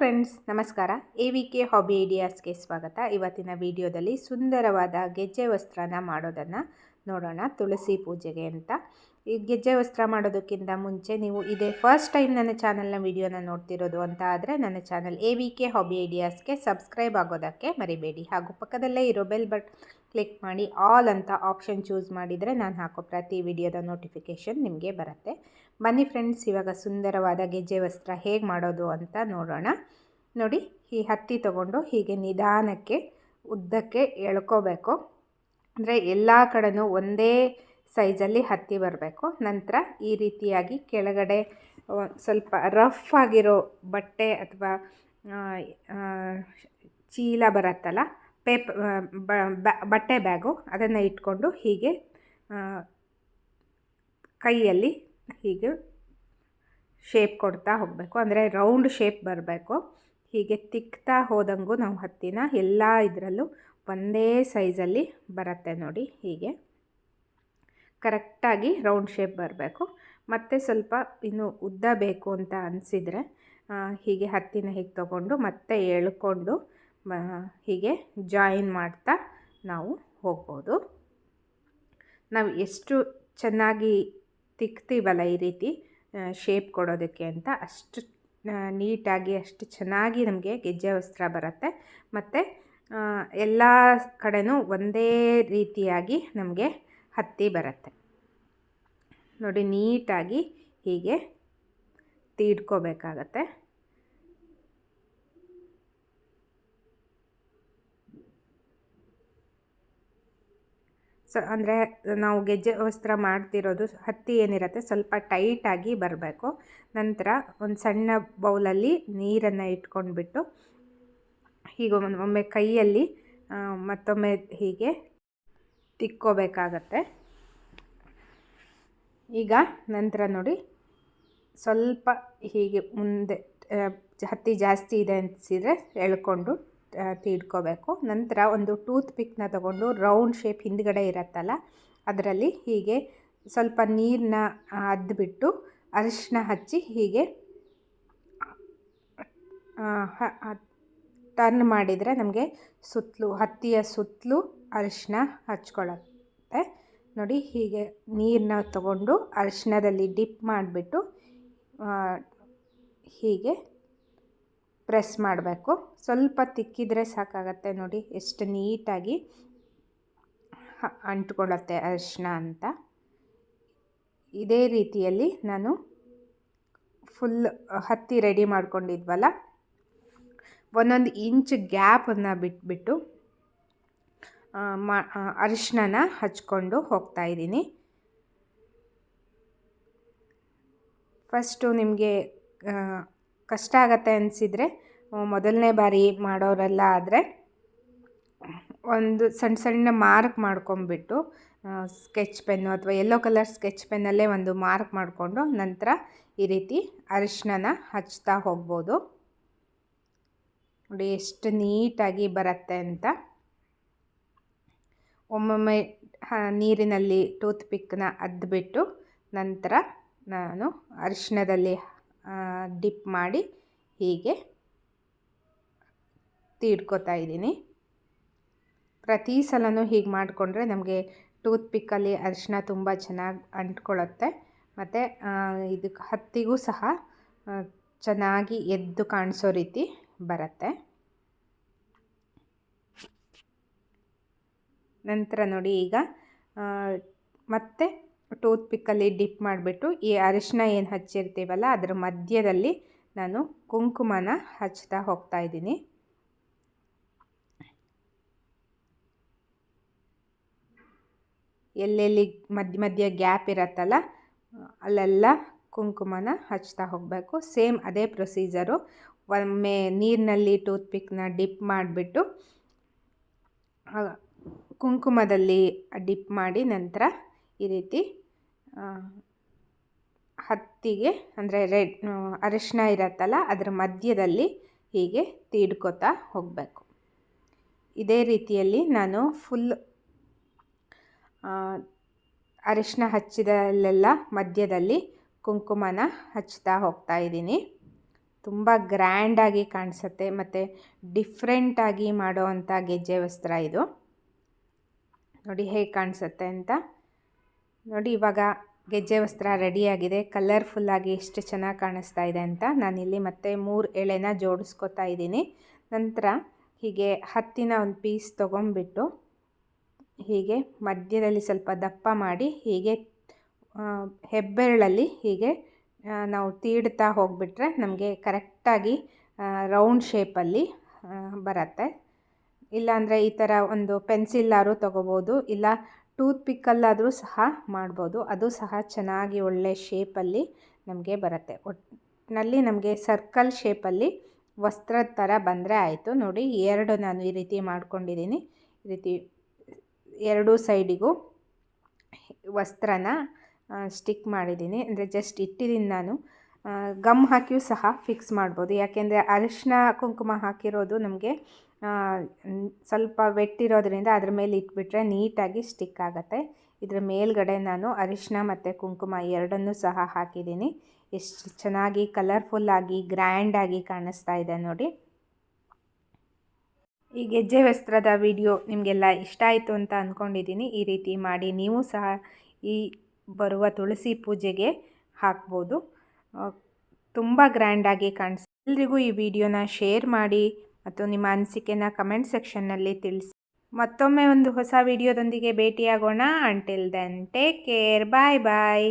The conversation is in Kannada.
ಫ್ರೆಂಡ್ಸ್ ನಮಸ್ಕಾರ. ಎ ವಿ ಕೆ ಹಾಬಿ ಐಡಿಯಾಸ್ಗೆ ಸ್ವಾಗತ. ಇವತ್ತಿನ ವಿಡಿಯೋದಲ್ಲಿ ಸುಂದರವಾದ ಗೆಜ್ಜೆ ವಸ್ತ್ರನ ಮಾಡೋದನ್ನು ನೋಡೋಣ. ತುಳಸಿ ಪೂಜೆಗೆ ಅಂತ. ಈ ಗೆಜ್ಜೆ ವಸ್ತ್ರ ಮಾಡೋದಕ್ಕಿಂತ ಮುಂಚೆ ನೀವು ಇದೇ ಫಸ್ಟ್ ಟೈಮ್ ನನ್ನ ಚಾನಲ್ನ ವಿಡಿಯೋನ ನೋಡ್ತಿರೋದು ಅಂತ ಆದರೆ ನನ್ನ channel A V K hobby ಐಡಿಯಾಸ್ಗೆ subscribe ಆಗೋದಕ್ಕೆ ಮರಿಬೇಡಿ. ಹಾಗೂ ಪಕ್ಕದಲ್ಲೇ ಇರೋ ಬೆಲ್ ಬಟ್ ಕ್ಲಿಕ್ ಮಾಡಿ ಆಲ್ ಅಂತ ಆಪ್ಷನ್ ಚೂಸ್ ಮಾಡಿದರೆ ನಾನು ಹಾಕೋ ಪ್ರತಿ ವಿಡಿಯೋದ ನೋಟಿಫಿಕೇಷನ್ ನಿಮಗೆ ಬರುತ್ತೆ. ಬನ್ನಿ ಫ್ರೆಂಡ್ಸ್, ಇವಾಗ ಸುಂದರವಾದ ಗೆಜ್ಜೆ ವಸ್ತ್ರ ಹೇಗೆ ಮಾಡೋದು ಅಂತ ನೋಡೋಣ. ನೋಡಿ, ಈ ಹತ್ತಿ ತಗೊಂಡು ಹೀಗೆ ನಿಧಾನಕ್ಕೆ, ಉದ್ದಕ್ಕೆ ಎಳ್ಕೋಬೇಕು. ಅಂದರೆ ಎಲ್ಲ ಕಡೆನೂ ಒಂದೇ ಸೈಜಲ್ಲಿ ಹತ್ತಿ ಬರಬೇಕು. ನಂತರ ಈ ರೀತಿಯಾಗಿ ಕೆಳಗಡೆ ಸ್ವಲ್ಪ ರಫ್ ಆಗಿರೋ ಬಟ್ಟೆ ಅಥವಾ ಚೀಲ ಬರುತ್ತಲ್ಲ, ಪೇಪ್ ಬಟ್ಟೆ ಬ್ಯಾಗು ಅದನ್ನು ಇಟ್ಕೊಂಡು ಹೀಗೆ ಕೈಯಲ್ಲಿ ಹೀಗೆ ಶೇಪ್ ಕೊಡ್ತಾ ಹೋಗಬೇಕು. ಅಂದರೆ ರೌಂಡ್ ಶೇಪ್ ಬರಬೇಕು. ಹೀಗೆ ತಿಕ್ತಾ ಹೋದಂಗೂ ನಾವು ಹತ್ತಿನ ಎಲ್ಲ ಇದರಲ್ಲೂ ಒಂದೇ ಸೈಜಲ್ಲಿ ಬರುತ್ತೆ ನೋಡಿ ಹೀಗೆ. ಕರೆಕ್ಟಾಗಿ ರೌಂಡ್ ಶೇಪ್ ಬರಬೇಕು. ಮತ್ತು ಸ್ವಲ್ಪ ಇನ್ನು ಉದ್ದ ಬೇಕು ಅಂತ ಅನಿಸಿದರೆ ಹೀಗೆ ಹತ್ತಿನ ಹೀಗೆ ತಗೊಂಡು ಮತ್ತೆ ಎಳ್ಕೊಂಡು ಹೀಗೆ ಜಾಯಿನ್ ಮಾಡ್ತಾ ನಾವು ಹೋಗ್ಬೋದು. ನಾವು ಎಷ್ಟು ಚೆನ್ನಾಗಿ ತಿಕ್ತೀವಲ್ಲ ಈ ರೀತಿ ಶೇಪ್ ಕೊಡೋದಕ್ಕೆ ಅಂತ ಅಷ್ಟು ನೀಟಾಗಿ, ಅಷ್ಟು ಚೆನ್ನಾಗಿ ನಮಗೆ ಗೆಜ್ಜೆ ವಸ್ತ್ರ ಬರುತ್ತೆ. ಮತ್ತು ಎಲ್ಲ ಕಡೆನೂ ಒಂದೇ ರೀತಿಯಾಗಿ ನಮಗೆ ಹತ್ತಿ ಬರುತ್ತೆ. ನೋಡಿ, ನೀಟಾಗಿ ಹೀಗೆ ತೀಡ್ಕೋಬೇಕಾಗತ್ತೆ. ಸ, ಅಂದರೆ ನಾವು ಗೆಜ್ಜೆ ವಸ್ತ್ರ ಮಾಡ್ತಿರೋದು ಹತ್ತಿ ಏನಿರುತ್ತೆ ಸ್ವಲ್ಪ ಟೈಟಾಗಿ ಬರಬೇಕು. ನಂತರ ಒಂದು ಸಣ್ಣ ಬೌಲಲ್ಲಿ ನೀರನ್ನು ಇಟ್ಕೊಂಡ್ಬಿಟ್ಟು ಹೀಗೆ ಒಮ್ಮೆ ಕೈಯಲ್ಲಿ ಮತ್ತೊಮ್ಮೆ ಹೀಗೆ ತಿಕ್ಕೋಬೇಕಾಗತ್ತೆ. ಈಗ ನಂತರ ನೋಡಿ ಸ್ವಲ್ಪ ಹೀಗೆ ಮುಂದೆ ಹತ್ತಿ ಜಾಸ್ತಿ ಇದೆ ಅನಿಸಿದರೆ ಎಳ್ಕೊಂಡು ತೀಡ್ಕೋಬೇಕು. ನಂತರ ಒಂದು ಟೂತ್ ಪಿಕ್ನ ತಗೊಂಡು ರೌಂಡ್ ಶೇಪ್ ಹಿಂದ್ಗಡೆ ಇರುತ್ತಲ್ಲ, ಅದರಲ್ಲಿ ಹೀಗೆ ಸ್ವಲ್ಪ ನೀರನ್ನ ಅದ್ಬಿಟ್ಟು ಅರಿಶಿನ ಹಚ್ಚಿ ಹೀಗೆ ಟರ್ನ್ ಮಾಡಿದರೆ ನಮಗೆ ಸುತ್ತಲೂ, ಹತ್ತಿಯ ಸುತ್ತಲೂ ಅರಿಶಿನ ಹಚ್ಕೊಳ್ಳುತ್ತೆ. ನೋಡಿ, ಹೀಗೆ ನೀರನ್ನ ತಗೊಂಡು ಅರಿಶಿನದಲ್ಲಿ ಡಿಪ್ ಮಾಡಿಬಿಟ್ಟು ಹೀಗೆ ಪ್ರೆಸ್ ಮಾಡಬೇಕು. ಸ್ವಲ್ಪ ತಿಕ್ಕಿದ್ರೆ ಸಾಕಾಗತ್ತೆ ನೋಡಿ. ಎಷ್ಟು ನೀಟಾಗಿ ಅಂಟ್ಕೊಳ್ಳುತ್ತೆ ಅರಿಶಿನ ಅಂತ. ಇದೇ ರೀತಿಯಲ್ಲಿ ನಾನು ಫುಲ್ ಹತ್ತಿ ರೆಡಿ ಮಾಡ್ಕೊಂಡಿದ್ವಲ್ಲ? ಒಂದೊಂದು ಇಂಚ್ ಗ್ಯಾಪನ್ನು ಬಿಟ್ಬಿಟ್ಟು ಮಾ ಅರಿಶಿನ ಹಚ್ಕೊಂಡು ಹೋಗ್ತಾಯಿದ್ದೀನಿ ಫಸ್ಟು ನಿಮಗೆ ಕಷ್ಟ ಆಗತ್ತೆ ಅನಿಸಿದರೆ ಮೊದಲನೇ ಬಾರಿ ಮಾಡೋರೆಲ್ಲ ಆದರೆ, ಒಂದು ಸಣ್ಣ ಸಣ್ಣ ಮಾರ್ಕ್ ಮಾಡ್ಕೊಂಬಿಟ್ಟು ಸ್ಕೆಚ್ ಪೆನ್ನು ಅಥವಾ ಯೆಲ್ಲೋ ಕಲರ್ ಸ್ಕೆಚ್ ಪೆನ್ನಲ್ಲೇ ಒಂದು ಮಾರ್ಕ್ ಮಾಡಿಕೊಂಡು ನಂತರ ಈ ರೀತಿ ಅರಿಶಿನ ಹಚ್ತಾ ಹೋಗ್ಬೋದು. ನೋಡಿ ಎಷ್ಟು ನೀಟಾಗಿ ಬರುತ್ತೆ ಅಂತ. ಒಮ್ಮೊಮ್ಮೆ ನೀರಿನಲ್ಲಿ ಟೂತ್ ಪಿಕ್ನ ಅದ್ಬಿಟ್ಟು ನಂತರ ನಾನು ಅರಿಶಿನದಲ್ಲಿ ಡಿಪ್ ಮಾಡಿ ಹೀಗೆ ತೀಡ್ಕೋತಾ ಇದ್ದೀನಿ. ಪ್ರತಿ ಸಲವೂ ಹೀಗೆ ಮಾಡಿಕೊಂಡ್ರೆ ನಮಗೆ ಟೂತ್ ಪಿಕ್ಕಲ್ಲಿ ಅರಿಶಿನ ತುಂಬ ಚೆನ್ನಾಗಿ ಅಂಟ್ಕೊಳ್ಳುತ್ತೆ. ಮತ್ತು ಇದಕ್ಕೆ ಹತ್ತಿಗೂ ಸಹ ಚೆನ್ನಾಗಿ ಎದ್ದು ಕಾಣಿಸೋ ರೀತಿ ಬರುತ್ತೆ. ನಂತರ ನೋಡಿ ಈಗ ಮತ್ತೆ ಟೂತ್ ಪಿಕ್ಕಲ್ಲಿ ಡಿಪ್ ಮಾಡಿಬಿಟ್ಟು ಈ ಅರಿಶಿನ ಏನು ಹಚ್ಚಿರ್ತೀವಲ್ಲ ಅದರ ಮಧ್ಯದಲ್ಲಿ ನಾನು ಕುಂಕುಮನ ಹಚ್ತಾ ಹೋಗ್ತಾ ಇದ್ದೀನಿ. ಎಲ್ಲೆಲ್ಲಿ ಮಧ್ಯ ಮಧ್ಯ ಗ್ಯಾಪ್ ಇರತ್ತಲ್ಲ, ಅಲ್ಲೆಲ್ಲ ಕುಂಕುಮನ ಹಚ್ತಾ ಹೋಗಬೇಕು. ಸೇಮ್ ಅದೇ ಪ್ರೊಸೀಜರು. ಒಮ್ಮೆ ನೀರಿನಲ್ಲಿ ಟೂತ್ ಪಿಕ್ನ ಡಿಪ್ ಮಾಡಿಬಿಟ್ಟು ಕುಂಕುಮದಲ್ಲಿ ಡಿಪ್ ಮಾಡಿ ನಂತರ ಈ ರೀತಿ ಹತ್ತಿಗೆ ಅಂದರೆ ರೆಡ್ ಅರಿಶಿನ ಇರತ್ತಲ್ಲ ಅದರ ಮಧ್ಯದಲ್ಲಿ ಹೀಗೆ ತೀಡ್ಕೋತಾ ಹೋಗಬೇಕು. ಇದೇ ರೀತಿಯಲ್ಲಿ ನಾನು ಫುಲ್ ಅರಿಶಿನ ಹಚ್ಚಿದಲ್ಲೆಲ್ಲ ಮಧ್ಯದಲ್ಲಿ ಕುಂಕುಮನ ಹಚ್ತಾ ಹೋಗ್ತಾ ಇದ್ದೀನಿ. ತುಂಬ ಗ್ರ್ಯಾಂಡಾಗಿ ಕಾಣಿಸುತ್ತೆ ಮತ್ತು ಡಿಫ್ರೆಂಟಾಗಿ ಮಾಡೋವಂಥ ಗೆಜ್ಜೆ ವಸ್ತ್ರ ಇದು. ನೋಡಿ ಹೇಗೆ ಕಾಣಿಸುತ್ತೆ ಅಂತ. ನೋಡಿ, ಇವಾಗ ಗೆಜ್ಜೆ ವಸ್ತ್ರ ರೆಡಿಯಾಗಿದೆ ಕಲರ್ಫುಲ್ಲಾಗಿ ಎಷ್ಟು ಚೆನ್ನಾಗಿ ಕಾಣಿಸ್ತಾ ಇದೆ ಅಂತ ನಾನಿಲ್ಲಿ ಮತ್ತೆ ಮೂರು ಎಳೆನ ಜೋಡಿಸ್ಕೊತಾ ಇದ್ದೀನಿ. ನಂತರ ಹೀಗೆ ಹತ್ತಿನ ಒಂದು ಪೀಸ್ ತೊಗೊಂಬಿಟ್ಟು ಹೀಗೆ ಮಧ್ಯದಲ್ಲಿ ಸ್ವಲ್ಪ ದಪ್ಪ ಮಾಡಿ ಹೀಗೆ ಹೆಬ್ಬೆರಳಲ್ಲಿ ಹೀಗೆ ನಾವು ತೀಡ್ತಾ ಹೋಗಿಬಿಟ್ರೆ ನಮಗೆ ಕರೆಕ್ಟಾಗಿ ರೌಂಡ್ ಶೇಪಲ್ಲಿ ಬರುತ್ತೆ. ಇಲ್ಲಾಂದರೆ ಈ ಥರ ಒಂದು ಪೆನ್ಸಿಲ್ಲಾರು ತೊಗೋಬೋದು. ಇಲ್ಲ ಟೂತ್ ಪಿಕ್ಕಲ್ಲಾದರೂ ಸಹ ಮಾಡ್ಬೋದು. ಅದು ಸಹ ಚೆನ್ನಾಗಿ ಒಳ್ಳೆ ಶೇಪಲ್ಲಿ ನಮಗೆ ಬರುತ್ತೆ. ಒಟ್ಟಿನಲ್ಲಿ ನಮಗೆ ಸರ್ಕಲ್ ಶೇಪಲ್ಲಿ ವಸ್ತ್ರದ ಥರ ಬಂದರೆ ಆಯಿತು. ನೋಡಿ, ಎರಡು ನಾನು ಈ ರೀತಿ ಮಾಡ್ಕೊಂಡಿದ್ದೀನಿ. ಈ ರೀತಿ ಎರಡೂ ಸೈಡಿಗೂ ವಸ್ತ್ರನ ಸ್ಟಿಕ್ ಮಾಡಿದ್ದೀನಿ. ಅಂದರೆ ಜಸ್ಟ್ ಇಟ್ಟಿದ್ದೀನಿ ನಾನು. ಗಮ್ ಹಾಕಿಯೂ ಸಹ ಫಿಕ್ಸ್ ಮಾಡ್ಬೋದು. ಯಾಕೆಂದರೆ ಅರಿಶಿನ ಕುಂಕುಮ ಹಾಕಿರೋದು ನಮಗೆ ಸ್ವಲ್ಪ ವೆಟ್ಟಿರೋದ್ರಿಂದ ಅದ್ರ ಮೇಲೆ ಇಟ್ಬಿಟ್ರೆ ನೀಟಾಗಿ ಸ್ಟಿಕ್ ಆಗುತ್ತೆ. ಇದರ ಮೇಲ್ಗಡೆ ನಾನು ಅರಿಶಿನ ಮತ್ತು ಕುಂಕುಮ ಎರಡನ್ನೂ ಸಹ ಹಾಕಿದ್ದೀನಿ. ಎಷ್ಟು ಚೆನ್ನಾಗಿ ಕಲರ್ಫುಲ್ಲಾಗಿ ಗ್ರ್ಯಾಂಡಾಗಿ ಕಾಣಿಸ್ತಾ ಇದೆ ನೋಡಿ. ಈ ಗೆಜ್ಜೆ ವಸ್ತ್ರದ ವಿಡಿಯೋ ನಿಮಗೆಲ್ಲ ಇಷ್ಟ ಆಯಿತು ಅಂತ ಅಂದ್ಕೊಂಡಿದ್ದೀನಿ ಈ ರೀತಿ ಮಾಡಿ ನೀವು ಸಹ ಈ ಬರುವ ತುಳಸಿ ಪೂಜೆಗೆ ಹಾಕ್ಬೋದು. ತುಂಬ ಗ್ರ್ಯಾಂಡಾಗಿ ಕಾಣಿಸ್, ಎಲ್ರಿಗೂ ಈ ವಿಡಿಯೋನ ಶೇರ್ ಮಾಡಿ ಮತ್ತು ನಿಮ್ಮ ಅನಿಸಿಕೆನ ಕಮೆಂಟ್ ಸೆಕ್ಷನ್ನಲ್ಲಿ ತಿಳಿಸಿ. ಮತ್ತೊಮ್ಮೆ ಒಂದು ಹೊಸ ವಿಡಿಯೋದೊಂದಿಗೆ ಭೇಟಿಯಾಗೋಣ. Until then take care bye bye